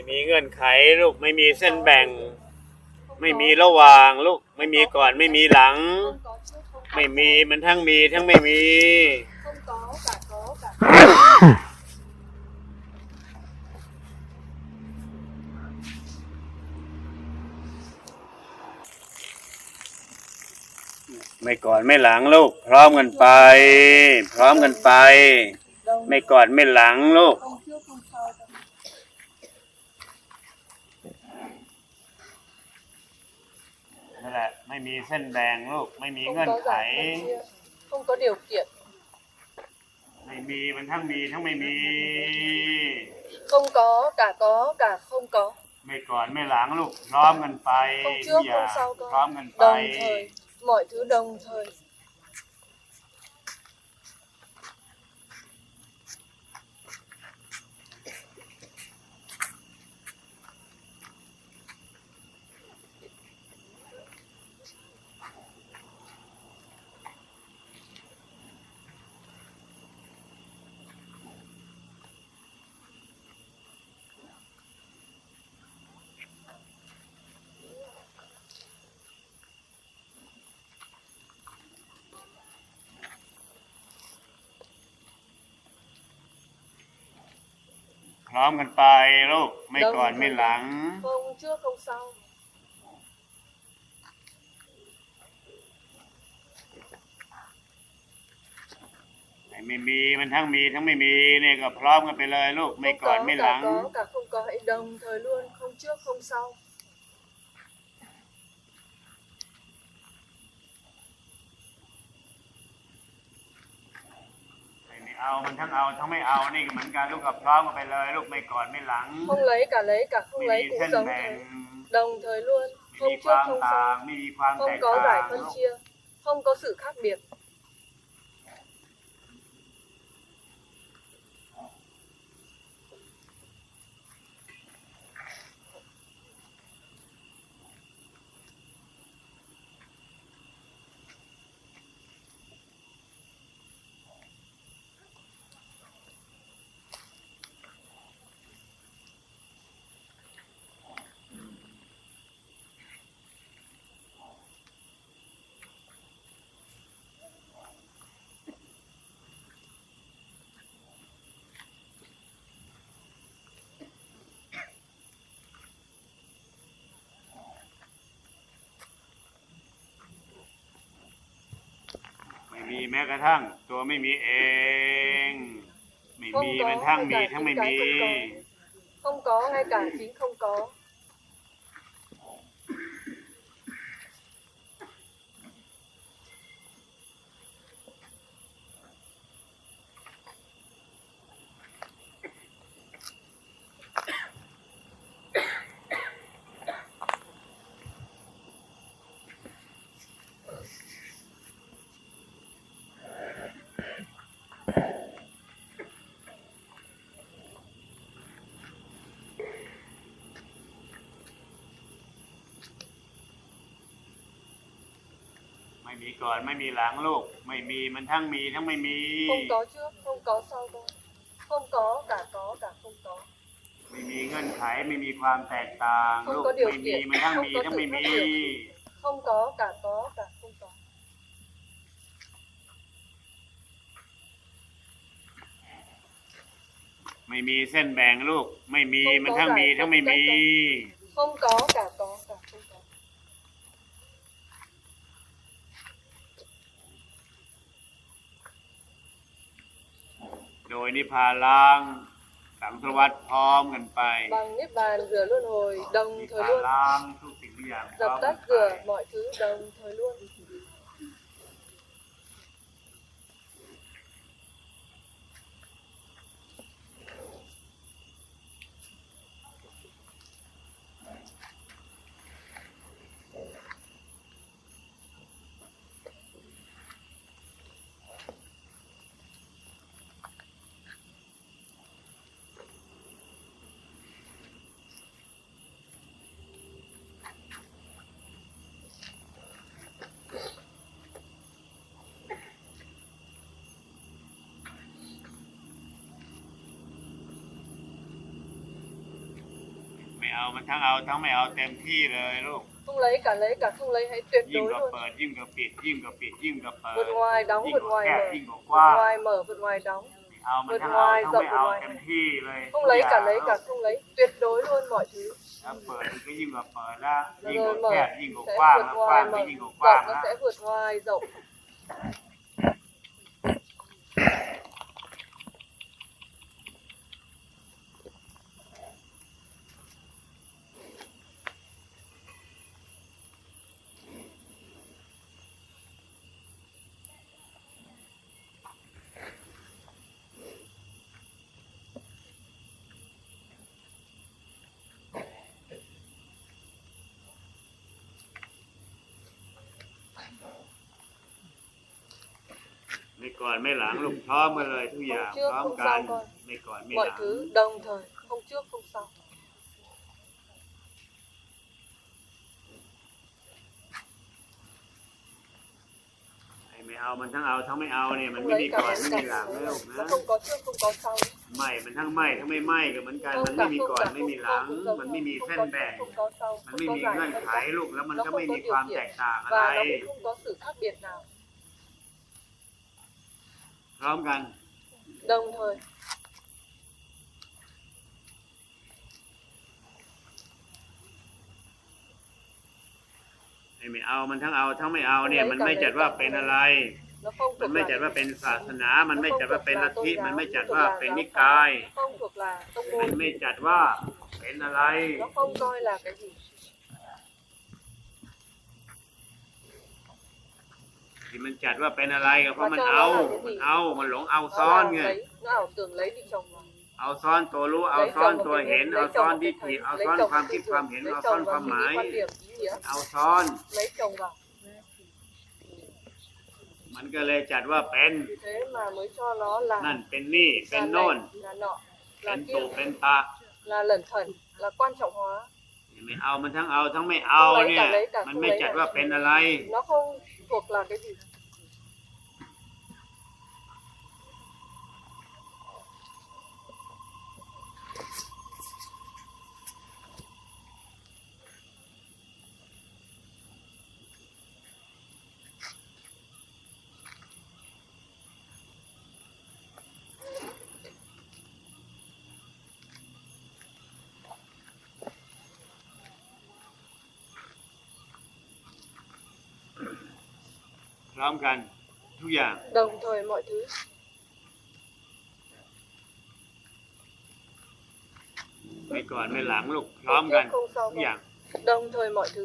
ไม่มีเงื่อนไขลูกไม่มีเส้นแบ่ง ไม่มีระหว่างลูกไม่มีก่อนไม่มีหลัง ไม่มีมันทั้งมีทั้งไม่มี không có cả có cả ไม่ก่อนไม่หลังลูก พร้อมกันไป พร้อมกันไปไม่ก่อนไม่หลังลูก không นั่นแหละ ไม่มีเส้นแบ่งลูก ไม่มี không เงื่อน có ไข giải phân chia không có điều kiện ไม่มีมันทั้งมีทั้งไม่มี không có cả có cả không có ไม่ก่อนไม่หลังลูก พร้อมกันไป không ทุก trước อย่า không ง sau พร้อม có กันไป đồng thời mọi thứ đồng thời พร้อมกันไปลูกไม่ก่อนไม่หลัง không trước không sau ไม่มีมันทั้งมีทั้งไม่มีเนี่ยก็พร้อมกันไปเลยลูกไม่ không ก่อน có ไม่หลั cả ง có cả không có hãy đồng thời luôn không trước không sau เอา มันทั้งเอาทั้งไม่เอา นี่ก็เหมือนกันลูกกับพร้อมกันไปเลย ลูกไม่ก่อนไม่หลัง không lấy cả lấy cả không ไม่ lấy มี cũng เส้น giống แบ่ง thời đồng thời luôn ไม่มี không ค trước วาม không ต่าง sau ไม่มีความแต không ก có ต่าง giải phân ลูก chia không có sự khác biệt ม่มีแม้กระทั่ง ตัวไม่มีเอง ไม่ không มี có มันทั้ง ngay มี cả ทั้ง những ไม่ cái มี không có không có ngay cả chính không có ไม่มีก่อนไม่มีหลังลูกไม่มีมันทั้งมีทั้งไม่มี không có trước không có sau đâu không có cả có cả không có ไม่มีเงื่อนไขไม่มีความแตกต่าง không ลูก có điều ไม่มี kiện มันทั้ง không มี có ทั้ง sự ไม่ khác มี biệt không có cả có cả không có ไม่มีเส้นแบ่งลูก ไม่มี không มัน có ทั้งมี giải ทั้ง phân ไม่มี cách đâu. không có cả có cả không có โด ยนิพพานล้างสังสารวัตพร้อมกันไป bằng niết bàn rửa luân hồi นิ đồng พ thời พาน luôn ล้างทุกสิ่งทุกอย่างพร้อ dập มกัน tắt ไป rửa mọi thứ đồng thời luôn เอามันทั้งเอาทั้งไม่เอาเต็มที่เลยลูก không lấy cả lấy cả không lấy hãy tuyệt ยิ่ง đối ก็ luôn เปิดยิ่งก็ปิด ยิ่งก็ปิดยิ่งก็เปิด vượt ngoài đóng ยิ่ง vượt ก็ ngoài แคบ mở ยิ่งก็ก vượt ว้าง ngoài mở vượt ngoài đóng เอามันทั้ง vượt เอา ngoài ทั้ง rộng ไม่ vượt เอา ngoài เต็มที่เลย không lấy cả lấy cả không lấy tuyệt đối luôn mọi thứ ถ้าเปิดมันก็ยิ่งกว่าเปิดละยิ่งก rồi ว่า mở แคบยิ่งกว่า sẽ กว้าง vượt ละกว้าง ngoài ก็ mở ยิ่งกว่ากว้าง rộng nó ละ sẽ vượt ngoài rộng ก่อนไม่หลังลูกพร้อมกันเลยทุกอย่าง không trước พร้อม không กัน sau con ไม่ก่อนไม่ห mọi ลัง thứ đồng thời không trước không sau ไอ้ไม่เอามันทั้งเอาทั้งไม่เอาเนี่ยมัน không ไม่มี lấy cả ก่อน lấy ไม่ cả มีหลัง không นะ lấy. ลูก nó นะ không có trước không có sau ไม่มันทั้งไม่ทั้งไม่ไม่ก็เหมือนกัน มัน không ไม่ cả มี không ก่อน cả ไม่มี không หลัง không không มันไม่มี không เส้น có แบ่ง trước, không có sau มัน không ไม่ có มี giải เงื่อน phân ไข cách ลูกแล้วมัน nó ก็ không ไม่ có มี điều ความแต kiện กต่างอะไร và nó cũng không có sự khác biệt nào พร้อมกัน đồng thời ไอ้ไม่เอามันทั้งเอาทั้งไม่เอาเนี่ยมันไม่จัดว่าเป็นอะไร nó không มัน thuộc ไม่ là จัดว่าเป็นศาสนา มันไม่ nó จัด không ว่า thuộc เป็น là ลัทธิ tôn มัน giáo, ไม่จัด thuộc ว่า là เป็น giáo นิ phái, กาย không thuộc là tông มัน môn ไม่จัดว่าเป็นอะไร nó không coi là cái gì ที่มันจัดว่าเป็นอะไรก็เพราะมันเอามันเอามันหลงเอาซ้อน nó ไง là lấy nó ảo tưởng lấy đi chồng vào เอาซ้อนตัวรู้เอาซ้อนตัวเห็น เอาซ้อนทิฏฐิเอาซ้อนความคิดความเห็นเอาซ้อนความหมาย quan điểm ý nghĩa เอาซ้อน lấy chồng vào มันก็เลยจัดว่าเป็น vì thế mà mới cho nó là นั่นเป็นนี่เป็น là โน่น này, là nọ เป็ là น kia ตุเป็นตา là lẩn thẩn là quan trọng hóa ไม่เอามันทั้งเอาทั้งไม่เอาเนี่ย มันไม่จัดว่าเป็นอะไร nó không ตักลางได้ดี พร้อมกันทุกอย่าง đồng thời mọi thứ ไม่ก่อนไม่หลังลูกพร้อมกันทุกอย่าง đồng thời mọi thứ